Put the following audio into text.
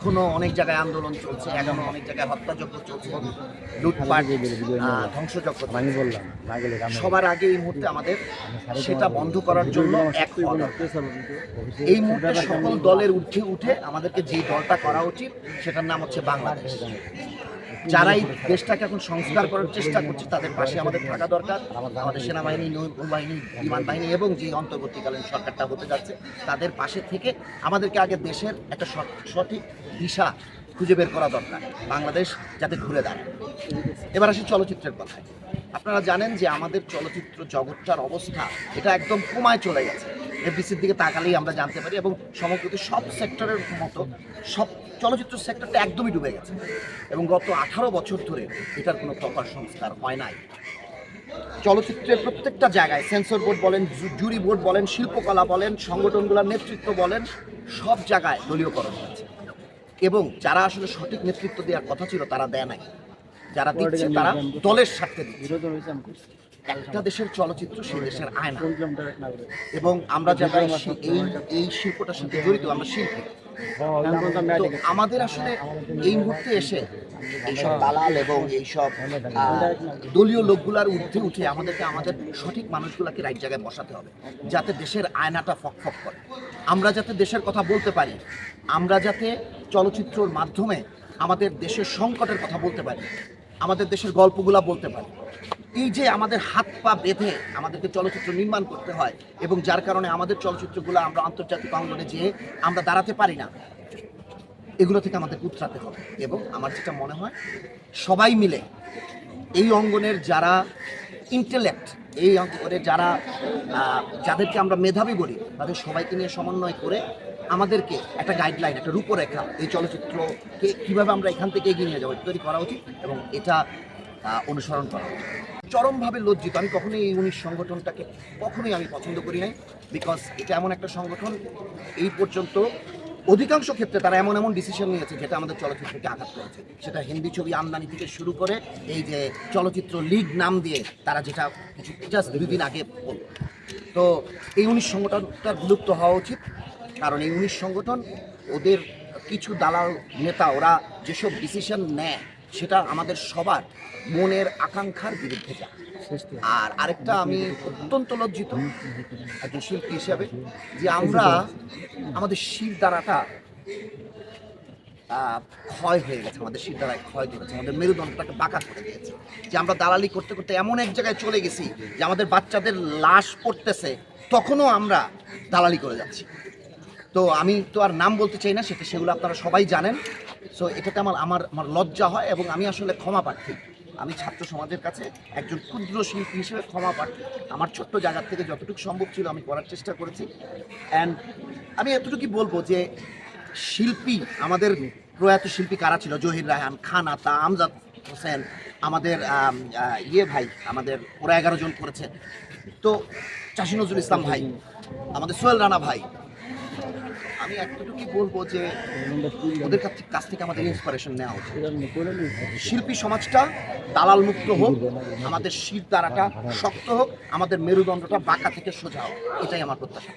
এখনও অনেক জায়গায় আন্দোলন চলছে এখনও অনেক জায়গায় হত্যাযজ্ঞ চলছে লুটপাট ধ্বংসযজ্ঞ আমি বললাম সবার আগে এই মুহূর্তে আমাদের সেটা বন্ধ করার জন্য এক এই মুহূর্তে সকল দলের উঠে উঠে আমাদেরকে যে দলটা করা উচিত সেটার নাম হচ্ছে বাংলাদেশ। যারা এই দেশটাকে এখন সংস্কার করার চেষ্টা করছে তাদের পাশে আমাদের থাকা দরকার। আমাদের সেনাবাহিনী নৌবাহিনী বিমান বাহিনী এবং যে অন্তর্বর্তীকালীন সরকারটা হতে যাচ্ছে তাদের পাশে থেকে আমাদেরকে আগে দেশের একটা সঠ- সঠিক দিশা খুঁজে বের করা দরকার বাংলাদেশ যাতে ঘুরে দাঁড়ায়। এবার আসি চলচ্চিত্রের কথায়। আপনারা জানেন যে আমাদের চলচ্চিত্র জগৎটার অবস্থা এটা একদম কমায় চলে গেছে। এফডিসির দিকে তাকালেই আমরা জানতে পারি এবং সমগ্র সব সেক্টরের মতো সব চলচ্চিত্র সেক্টরটা একদমই ডুবে গেছে। এবং গত আঠারো বছর ধরে এটার কোনো প্রপার সংস্কার হয় নাই। চলচ্চিত্রের প্রত্যেকটা জায়গায় সেন্সর বোর্ড বলেন জুরি বোর্ড বলেন শিল্পকলা বলেন সংগঠনগুলোর নেতৃত্ব বলেন সব জায়গায় দলীয়করণ হয়েছে। এবং যারা আসলে সঠিক নেতৃত্ব দেওয়ার কথা ছিল তারা দেয় নাই। যারা দিচ্ছে তারা দলের স্বার্থে দিচ্ছে। একটা দেশের চলচ্চিত্র সেই দেশের আয়না। এবং আমরা যারা এই এই শিল্পটার সাথে জড়িত আমরা শিল্পী। আমাদের আসলে এই মুহূর্তে এসে এইসব দালাল এবং এইসব দলীয় লোকগুলার ঊর্ধ্বে উঠে আমাদেরকে আমাদের সঠিক মানুষগুলাকে রাইট জায়গায় বসাতে হবে যাতে দেশের আয়নাটা ফক ফক করে। আমরা যাতে দেশের কথা বলতে পারি আমরা যাতে চলচ্চিত্রর মাধ্যমে আমাদের দেশের সংকটের কথা বলতে পারি আমাদের দেশের গল্পগুলা বলতে পারি। এই যে আমাদের হাত পা বেঁধে আমাদেরকে চলচ্চিত্র নির্মাণ করতে হয় এবং যার কারণে আমাদের চলচ্চিত্রগুলো আমরা আন্তর্জাতিক অঙ্গনে যেয়ে আমরা দাঁড়াতে পারি না, এগুলো থেকে আমাদের উতরাতে হবে। এবং আমার যেটা মনে হয়, সবাই মিলে এই অঙ্গনের যারা ইন্টেলেক্ট এই অঙ্গনের যারা যাদেরকে আমরা মেধাবী বলি, তাদের সবাইকে নিয়ে সমন্বয় করে আমাদেরকে একটা গাইডলাইন একটা রূপরেখা এই চলচ্চিত্রকে কীভাবে আমরা এখান থেকে এগিয়ে নিয়ে যাব তৈরি করা উচিত এবং এটা অনুসরণ করা উচিত। চরমভাবে লজ্জিত। আমি কখনোই এই উনিশ সংগঠনটাকে কখনোই আমি পছন্দ করি নাই বিকজ এটা এমন একটা সংগঠন, এই পর্যন্ত অধিকাংশ ক্ষেত্রে তারা এমন এমন ডিসিশন নিয়েছে যেটা আমাদের চলচ্চিত্রকে আঘাত করেছে। সেটা হিন্দি ছবি আমদানি থেকে শুরু করে এই যে চলচ্চিত্র লিগ নাম দিয়ে তারা যেটা কিছু জাস্ট দুই দিন আগে তো এই উনিশ সংগঠনটা বিলুপ্ত হওয়া উচিত। কারণ এই উনিশ সংগঠন, ওদের কিছু দালাল নেতা, ওরা যেসব ডিসিশন নেয়, সেটা আমাদের সবার মনের আকাঙ্ক্ষার বিরুদ্ধে যায়। আর আরেকটা আমি অত্যন্ত লজ্জিত একজন শিল্পী হিসাবে, যে আমরা আমাদের শির দ্বারাটা ক্ষয় হয়ে গেছে, আমাদের শির দ্বারায় ক্ষয় করেছে আমাদের মেরুদণ্ডটাকে বাঁকা করে দিয়েছে। যে আমরা দালালি করতে করতে এমন এক জায়গায় চলে গেছি যে আমাদের বাচ্চাদের লাশ পড়তেছে, তখনও আমরা দালালি করে যাচ্ছি। তো আমি তো আর নাম বলতে চাই না, সেটা সেগুলো আপনারা সবাই জানেন। সো এটাতে আমার আমার আমার লজ্জা হয় এবং আমি আসলে ক্ষমা প্রার্থী। আমি ছাত্র সমাজের কাছে একজন ক্ষুদ্র শিল্পী হিসেবে ক্ষমা প্রার্থী। আমার ছোট্ট জায়গার থেকে যতটুকু সম্ভব ছিল আমি করার চেষ্টা করেছি। অ্যান্ড আমি এতটুকুই বলব যে, শিল্পী, আমাদের প্রয়াত শিল্পী কারা ছিল? জহির রায়হান খান, আতা, আমজাদ হোসেন, আমাদের ইয়ে ভাই, আমাদের ওরা এগারো জন করেছে। তো চাষি নজরুল ইসলাম ভাই, আমাদের সোহেল রানা ভাই আমি এতটুকুই বলব যে ওদের কাছ থেকে- কাছ থেকে আমাদের ইন্সপিরেশন নেওয়া উচিত। শিল্পী সমাজটা দালাল মুক্ত হোক, আমাদের শির দ্বারাটা শক্ত হোক, আমাদের মেরুদণ্ডটা বাঁকা থেকে সোজা হোক, এটাই আমার প্রত্যাশা।